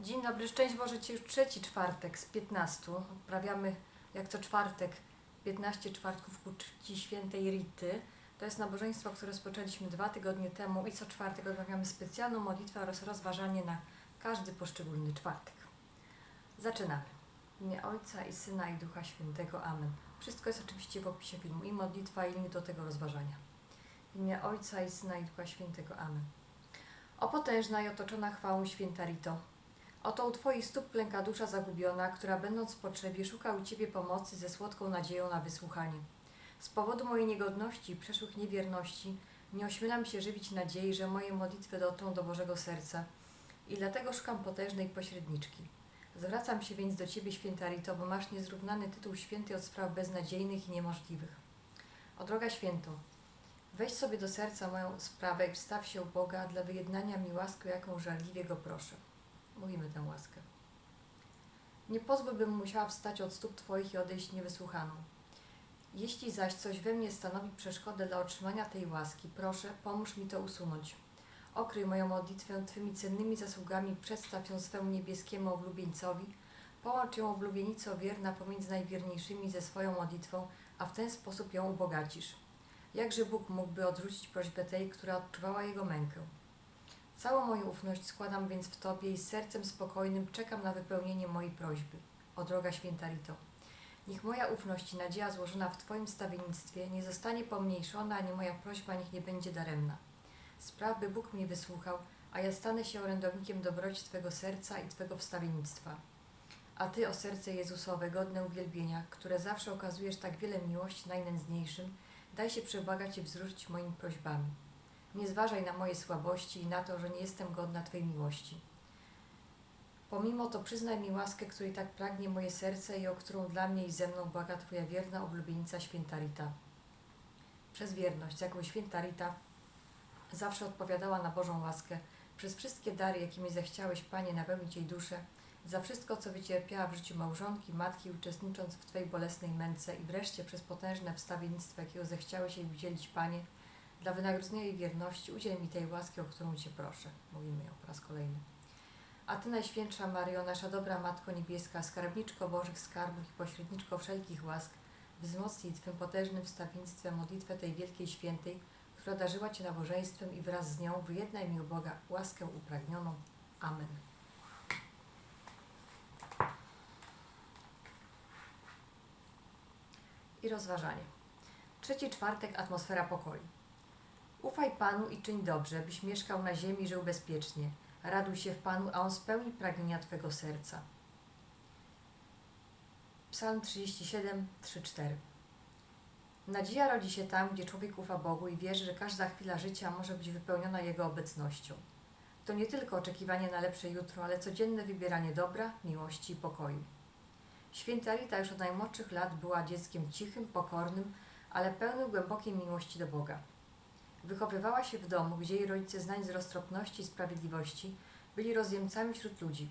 Dzień dobry, szczęść Boże Ci już trzeci czwartek z 15. Odprawiamy jak co czwartek 15 czwartków ku czci świętej Rity. To jest nabożeństwo, które rozpoczęliśmy dwa tygodnie temu i co czwartek odmawiamy specjalną modlitwę oraz rozważanie na każdy poszczególny czwartek. Zaczynamy. W imię Ojca i Syna i Ducha Świętego. Amen. Wszystko jest oczywiście w opisie filmu i modlitwa i link do tego rozważania. W imię Ojca i Syna i Ducha Świętego. Amen. O potężna i otoczona chwałą święta Rito, Oto u Twoich stóp klęka dusza zagubiona, która będąc w potrzebie szuka u Ciebie pomocy ze słodką nadzieją na wysłuchanie. Z powodu mojej niegodności i przeszłych niewierności nie ośmielam się żywić nadziei, że moje modlitwy dotrą do Bożego serca i dlatego szukam potężnej pośredniczki. Zwracam się więc do Ciebie, święta Rito, bo masz niezrównany tytuł święty od spraw beznadziejnych i niemożliwych. O droga święto, weź sobie do serca moją sprawę i wstaw się u Boga dla wyjednania mi łaskę, jaką żarliwie Go proszę mówimy tę łaskę. Nie pozwól, bym musiała wstać od stóp Twoich i odejść niewysłuchaną. Jeśli zaś coś we mnie stanowi przeszkodę dla otrzymania tej łaski, proszę, pomóż mi to usunąć. Okryj moją modlitwę Twymi cennymi zasługami, przedstaw ją swemu niebieskiemu oblubieńcowi, połącz ją oblubienico wierna pomiędzy najwierniejszymi ze swoją modlitwą, a w ten sposób ją ubogacisz. Jakże Bóg mógłby odrzucić prośbę tej, która odczuwała jego mękę? Całą moją ufność składam więc w Tobie i z sercem spokojnym czekam na wypełnienie mojej prośby. O droga święta Rito, niech moja ufność i nadzieja złożona w Twoim stawiennictwie nie zostanie pomniejszona, ani moja prośba niech nie będzie daremna. Spraw, by Bóg mnie wysłuchał, a ja stanę się orędownikiem dobroci Twego serca i Twego wstawiennictwa. A Ty, o serce Jezusowe, godne uwielbienia, które zawsze okazujesz tak wiele miłości najnędzniejszym, daj się przebłagać i wzruszyć moimi prośbami. Nie zważaj na moje słabości i na to, że nie jestem godna Twojej miłości. Pomimo to przyznaj mi łaskę, której tak pragnie moje serce i o którą dla mnie i ze mną błaga Twoja wierna oblubienica święta Rita. Przez wierność, jaką święta Rita zawsze odpowiadała na Bożą łaskę, przez wszystkie dary, jakimi zechciałeś, Panie, napełnić jej duszę, za wszystko, co wycierpiała w życiu małżonki, matki, uczestnicząc w Twojej bolesnej męce i wreszcie przez potężne wstawiennictwo, jakiego zechciałeś jej udzielić, Panie, dla wynagrodzenia jej wierności udziel mi tej łaski, o którą Cię proszę. Mówimy ją po raz kolejny. A Ty, Najświętsza Mario, nasza dobra Matko Niebieska, skarbniczko Bożych skarbów i pośredniczko wszelkich łask, wzmocnij Twym potężnym wstawiennictwem modlitwę tej wielkiej świętej, która darzyła Cię nabożeństwem i wraz z nią wyjednaj mi u Boga łaskę upragnioną. Amen. I rozważanie. Trzeci czwartek atmosfera pokoju. Ufaj Panu i czyń dobrze, byś mieszkał na ziemi i żył bezpiecznie. Raduj się w Panu, a On spełni pragnienia Twego serca. Psalm 37, 3, 4 Nadzieja rodzi się tam, gdzie człowiek ufa Bogu i wierzy, że każda chwila życia może być wypełniona Jego obecnością. To nie tylko oczekiwanie na lepsze jutro, ale codzienne wybieranie dobra, miłości i pokoju. Święta Rita już od najmłodszych lat była dzieckiem cichym, pokornym, ale pełnym głębokiej miłości do Boga. Wychowywała się w domu, gdzie jej rodzice znań z roztropności i sprawiedliwości byli rozjemcami wśród ludzi.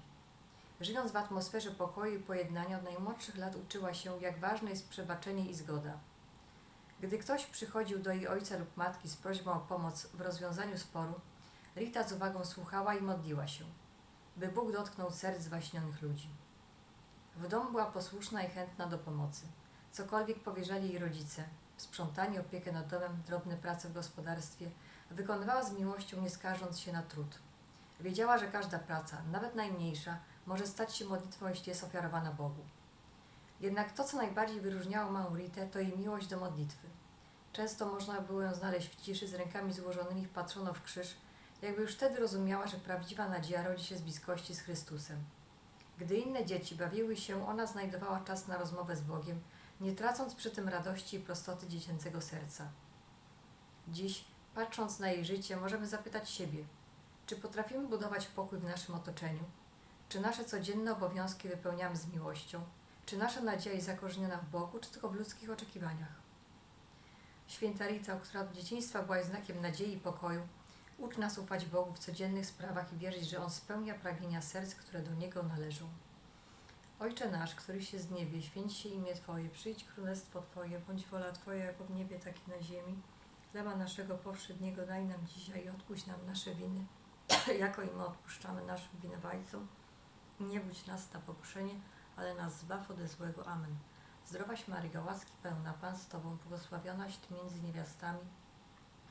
Żyjąc w atmosferze pokoju i pojednania od najmłodszych lat uczyła się, jak ważne jest przebaczenie i zgoda. Gdy ktoś przychodził do jej ojca lub matki z prośbą o pomoc w rozwiązaniu sporu, Rita z uwagą słuchała i modliła się, by Bóg dotknął serc zwaśnionych ludzi. W domu była posłuszna i chętna do pomocy. Cokolwiek powierzali jej rodzice, sprzątanie, opiekę nad domem, drobne prace w gospodarstwie, wykonywała z miłością, nie skarżąc się na trud. Wiedziała, że każda praca, nawet najmniejsza, może stać się modlitwą, jeśli jest ofiarowana Bogu. Jednak to, co najbardziej wyróżniało małą Ritę, to jej miłość do modlitwy. Często można było ją znaleźć w ciszy, z rękami złożonymi wpatrzono w krzyż, jakby już wtedy rozumiała, że prawdziwa nadzieja rodzi się z bliskości z Chrystusem. Gdy inne dzieci bawiły się, ona znajdowała czas na rozmowę z Bogiem, nie tracąc przy tym radości i prostoty dziecięcego serca. Dziś, patrząc na jej życie, możemy zapytać siebie, czy potrafimy budować pokój w naszym otoczeniu? Czy nasze codzienne obowiązki wypełniamy z miłością? Czy nasza nadzieja jest zakorzeniona w Bogu, czy tylko w ludzkich oczekiwaniach? Święta Rita, która od dzieciństwa była znakiem nadziei i pokoju, uczy nas ufać Bogu w codziennych sprawach i wierzyć, że On spełnia pragnienia serc, które do Niego należą. Ojcze nasz, któryś jest w niebie, święć się imię Twoje, przyjdź królestwo Twoje, bądź wola Twoja jako w niebie, tak i na ziemi. Chleba naszego powszedniego daj nam dzisiaj i odpuść nam nasze winy, jako i my odpuszczamy naszym winowajcom. Nie budź nas na pokuszenie, ale nas zbaw ode złego. Amen. Zdrowaś Maryjo, łaski pełna, Pan z Tobą, błogosławionaś Ty między niewiastami